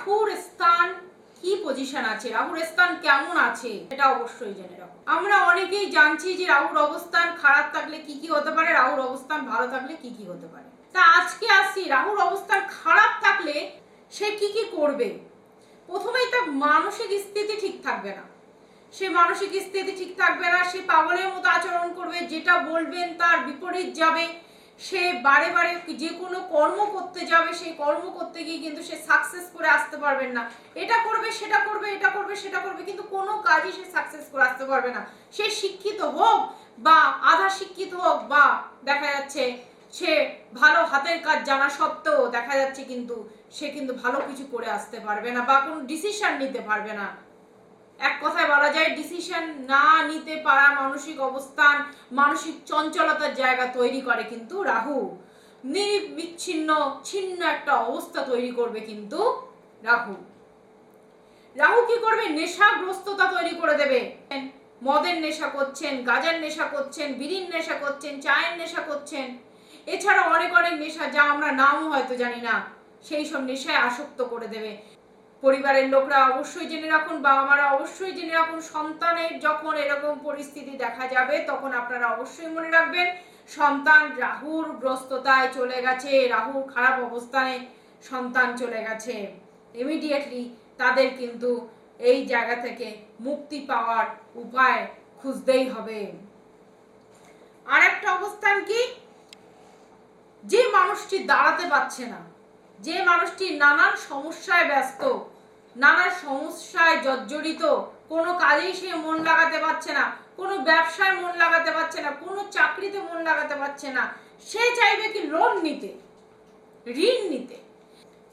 রাহুর স্থান কি পজিশন আছে? রাহুর স্থান কেমন আছে? এটা অবশ্যই জেনে রাখো। আমরা অনেকেই জানছি যে রাহুর অবস্থান খারাপ থাকলে কি কি হতে পারে, রাহুর অবস্থান ভালো থাকলে কি কি হতে পারে। তা আজকে আসছি, রাহুর অবস্থান খারাপ থাকলে সে কি কি করবে? প্রথমেই তার মানসিক স্থিতি ঠিক থাকবে না। সে মানসিক স্থিতি ঠিক থাকবে না, সে পাগলের মতো আচরণ করবে, যেটা বলবেন তার বিপরীত যাবে। সে বারে বারে যে কোনো কর্ম করতে যাবে, সেই কর্ম করতে গিয়ে কিন্তু সে সাকসেস করে আসতে পারবেন না। এটা করবে, সেটা করবে, এটা করবে, সেটা করবে, কিন্তু কোনো কাজই সে সাকসেস করে আসতে পারবে না। সে শিক্ষিত হোক বা আধা শিক্ষিত হোক বা দেখা যাচ্ছে সে ভালো হাতের কাজ জানা সত্ত্বেও দেখা যাচ্ছে কিন্তু সে কিন্তু ভালো কিছু করে আসতে পারবে না বা কোনো ডিসিশন নিতে পারবে না। যায় ডিসিশন না নিতে পারা মানসিক অবস্থান, মানসিক চঞ্চলতার জায়গা তৈরি করে কিন্তু রাহু নির্বিচ্ছিন্ন, ছিন্ন একটা অবস্থা তৈরি করবে কিন্তু রাহু রাহু কি করবে? নেশাগ্রস্ততা তৈরি করে দেবে। মদের নেশা করছেন, গাজার নেশা করছেন, বিড়ির নেশা করছেন, চায়ের নেশা করছেন। এছাড়া অনেক অনেক নেশা যা আমরা নামও হয়তো জানি না, সেই সব নেশায় আসক্ত করে দেবে। পরিবারের লোকরা অবশ্যই জেনে রাখুন বাবা মারা অবশ্যই জেনে রাখুন, সন্তানের যখন এরকম পরিস্থিতি দেখা যাবে, তখন আপনারা অবশ্যই মনে রাখবেন, সন্তান রাহুর গ্রস্ততায় চলে গেছে, রাহুর খারাপ অবস্থানে সন্তান চলে গেছে। ইমিডিয়েটলি তাদের কিন্তু এই জায়গা থেকে মুক্তি পাওয়ার উপায় খুঁজতেই হবে। আর একটা অবস্থান কি? যে মানুষটি দাঁড়াতে পারছে না যে মানুষটি নানান সমস্যায় ব্যস্ত, নানান সমস্যায় জর্জরিত, কোনো কাজেই সে মন লাগাতে পারছে না, কোনো ব্যবসায় মন লাগাতে পারছে না, কোনো চাকরিতে মন লাগাতে পারছে না, সে চাইবে কি লোন নিতে, ঋণ নিতে।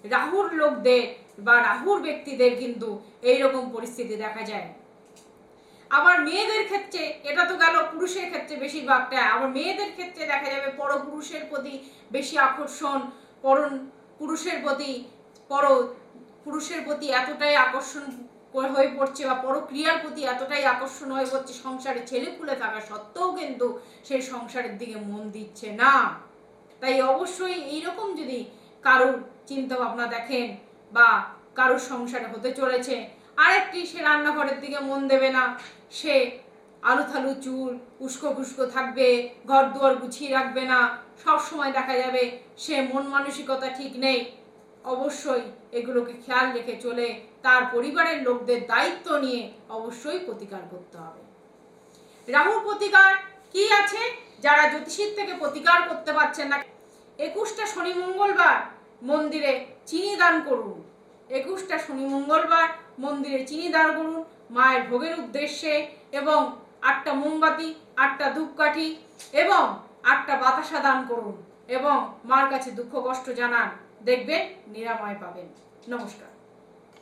রাহুর লোকদের বা রাহুর ব্যক্তিদের কিন্তু এইরকম পরিস্থিতি দেখা যায়। আবার মেয়েদের ক্ষেত্রে এটা তো গেল পুরুষের ক্ষেত্রে বেশিরভাগটা আবার মেয়েদের ক্ষেত্রে দেখা যাবে পরপুরুষের প্রতি বেশি আকর্ষণ পর পুরুষের প্রতি পর পুরুষের প্রতি এতটাই আকর্ষণ হয়ে পড়ছে বা পরক্রিয়ার প্রতি এতটাই আকর্ষণ হয়ে পড়ছে, সংসারে ছেলে খুলে থাকা সত্ত্বেও কিন্তু সেই সংসারের দিকে মন দিচ্ছে না। তাই অবশ্যই এইরকম যদি কারোর চিন্তা ভাবনা দেখেন বা কারোর সংসারে হতে চলেছে, আরেকটি সে রান্নাঘরের দিকে মন দেবে না, সে আলু থালু চুল, উস্কো খুস্কো থাকবে ঘর দুয়ার গুছিয়ে রাখবে না, সব সময় দেখা যাবে সে মন মানসিকতা ঠিক নেই। অবশ্যই এগুলোকে খেয়াল রেখে চলে তার পরিবারের লোকদের দায়িত্ব নিয়ে অবশ্যই প্রতিকার করতে হবে। রাহুর প্রতিকার কি আছে? যারা জ্যোতিষীর থেকে প্রতিকার করতে পারছেন না। একুশটা শনি মঙ্গলবার মন্দিরে চিনি দান করুন। একুশটা শনি মঙ্গলবার মন্দিরে চিনি দান করুন। মায়ের ভোগের উদ্দেশ্যে এবং আটটা মোমবাতি, আটটা ধূপকাঠি এবং আটটা বাতাসা দান করুন এবং মার কাছে দুঃখ কষ্ট জানান। দেখবেন নিরাময় পাবেন। নমস্কার।